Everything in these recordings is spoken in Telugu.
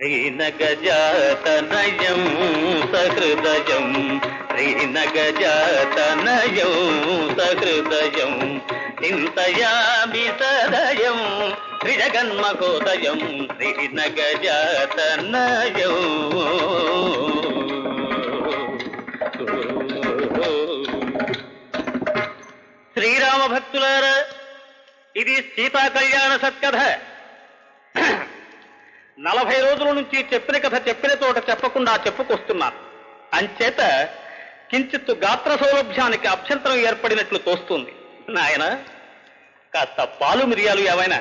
శ్రీనగజాతనయం సహృదయం. శ్రీనగజాతనయం సహృదయం. చింతయామి సదయం శ్రీజగన్మహోదయం శ్రీనగజాతనయం శ్రీరామ భక్తులారా ఇది సీతా కళ్యాణ సత్కథ. నలభై రోజుల నుంచి చెప్పిన కథ చెప్పిన చోట చెప్పకుండా చెప్పుకొస్తున్నాను అంచేత కించిత్తు గాత్ర సౌలభ్యానికి అభ్యంతరం ఏర్పడినట్లు తోస్తుంది. నాయన కాస్త పాలు మిరియాలు ఏవైనా.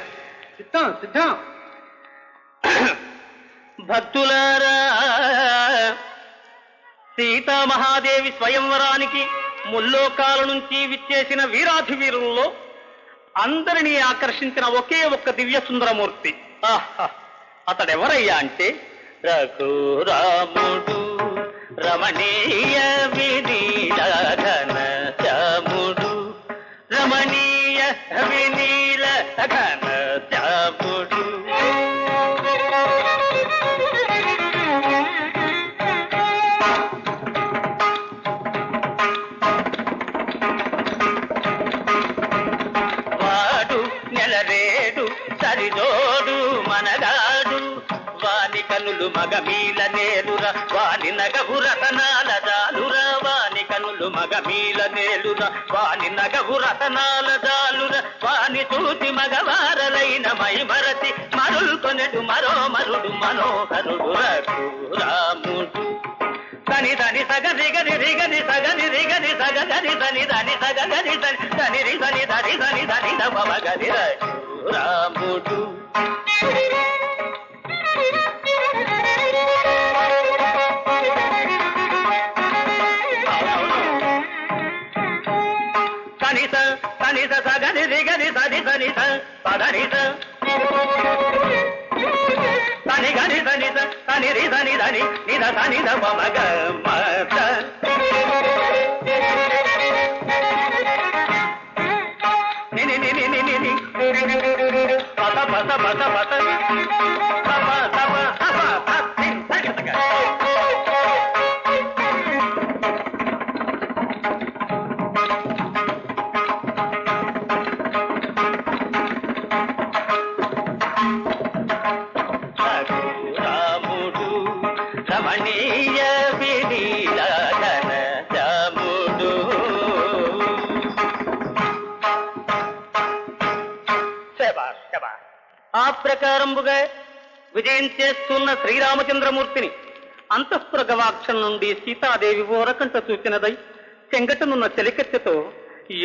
సిద్ధం సిద్ధం. భక్తులారా సీతామహాదేవి స్వయంవరానికి ముల్లోకాల నుంచి విచ్చేసిన వీరాధి వీరుల్లో అందరినీ ఆకర్షించిన ఒకే ఒక్క దివ్య సుందరమూర్తి ఆహా! అతడెవరయ్యా అంటే? రఘురాముడు రమణీయ వినీలఘన శ్యాముడు రమణీయ వినీల ఘన శ్యాముడు వాని కనులు మగమీల నేలుర వాని నగవు రతనాల దాలురా వాని కనులు మగమీల నేలుర వాని నగవు రతనాల దాలురా వాని చూసి మగవారలైన మై మరచి మరుల్కొనెడు మరో మరుడు మనోహరుడు రాముడు దని దని సగ దిగని రిగని సగని రిగని సగ గని దని దని సగ గని దని దని రి దని దని దని దని దమ గని రాముడు பதனித. தனி கனி தனித தனி ரிதனி தனி நித தனித மமக மத. రమణీయ వినీలధన రాముడు ఆ ప్రకారంబుగా విజయం చేస్తున్న శ్రీరామచంద్రమూర్తిని అంతఃపుర గవాక్షం నుండి సీతాదేవి ఓరకంట చూచినదై చెంగటనున్న చెలికత్తెతో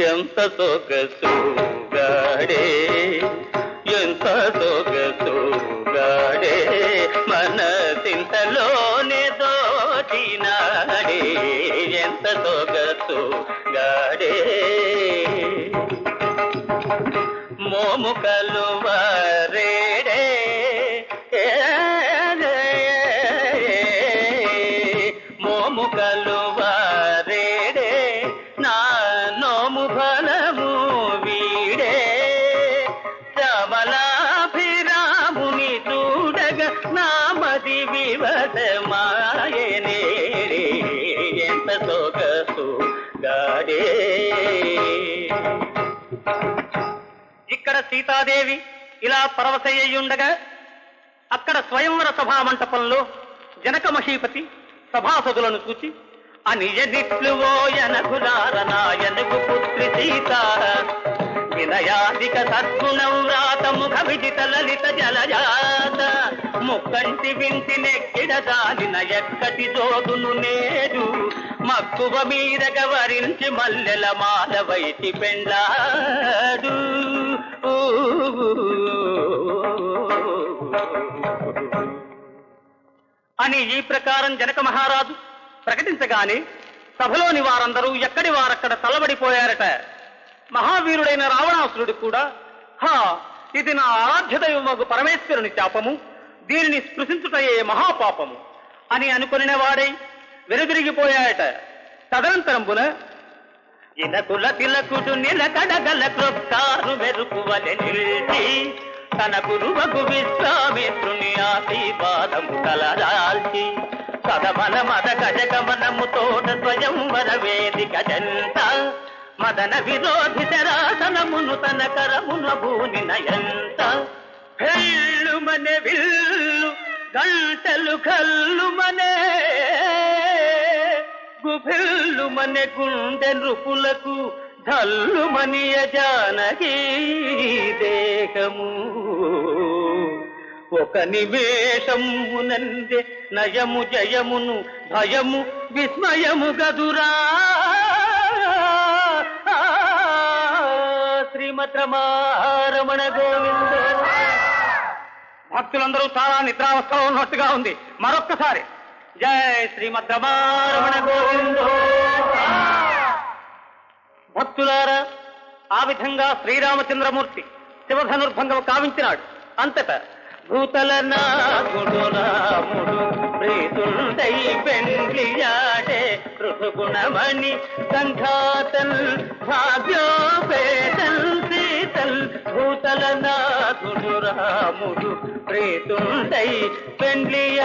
ఎంత సొగసుగాడే మోము కలువరేడే మోము కలువరేడే నా నోము ఫలము వీడే. శ్రమలాభిరాముని చూడగ నా నామది వివసమాయనే ఎంత సొగసు గాడే. ఇక్కడ సీతాదేవి ఇలా పరవశయ్యుండగా అక్కడ స్వయంవర సభా మంటపంలో జనక మహీపతి సభాసదులను చూచి అనియనిట్లువో యనకులారనాయనకు పుత్రి సీత వినయాధిక సద్గుణం వ్రాత ముఖ విజిత లలిత జలజాత ముక్కంటి వింటి నెక్కిడ దానిన ఎక్కటి జోదును నేడు మక్కువ మీద గవరించి మల్లెల మాల వైటి పెండాడు అని ఈ ప్రకారం జనక మహారాజు ప్రకటించగానే సభలోని వారందరూ ఎక్కడి వారక్కడ తలబడిపోయారట. మహావీరుడైన రావణాసురుడు కూడా హా ఇది నా ఆరాధ్య దైవమగు పరమేశ్వరుని శాపము దీనిని స్పృశించుటయే మహాపాపము అని అనుకునే వాడై వెనుదిరిగిపోయాయట తదనంతరంబున ఇనకుల తిలకుడు నిలకడగల క్రొక్కారు మెరుపువలె నిలిచి తన గురువకు విశ్వామిత్రుని ఆశీర్వాదము కలరాల్చి సదమన మద గజగమనము తోట స్వయంవర వేదిక జంట మదన విరోధి శరాసనమును తన కరమున భూని నయంత. హెళ్ళు హెల్లుమనే విల్లు గంటలు కల్లుమనే గుభిల్లుమనే గుండె నృపులకు ధల్లుమనియ జానకి దేహము. ఒక నివేశమునందే నయము జయమును భయము విస్మయము గదురా. శ్రీమద్ రమారమణ గోవింద. భక్తులందరూ చాలా నిద్రావస్థలో ఉన్నట్టుగా ఉంది. మరొక్కసారి. జై శ్రీమద్ రమారమణ గోవిందో. భక్తులారా ఆ విధంగా శ్రీరామచంద్రమూర్తి శివధనుర్భంగం కావించినాడు. అంతటా భూతల నాగుడు రాముడు ప్రీతుండై పెండ్లియాడే ఋతుగుణమణి సంఘాతల్ భాగ్యోపేతల్ సీతల్ భూతల నాగుడు రాముడు ప్రీతుండై పెండ్లియ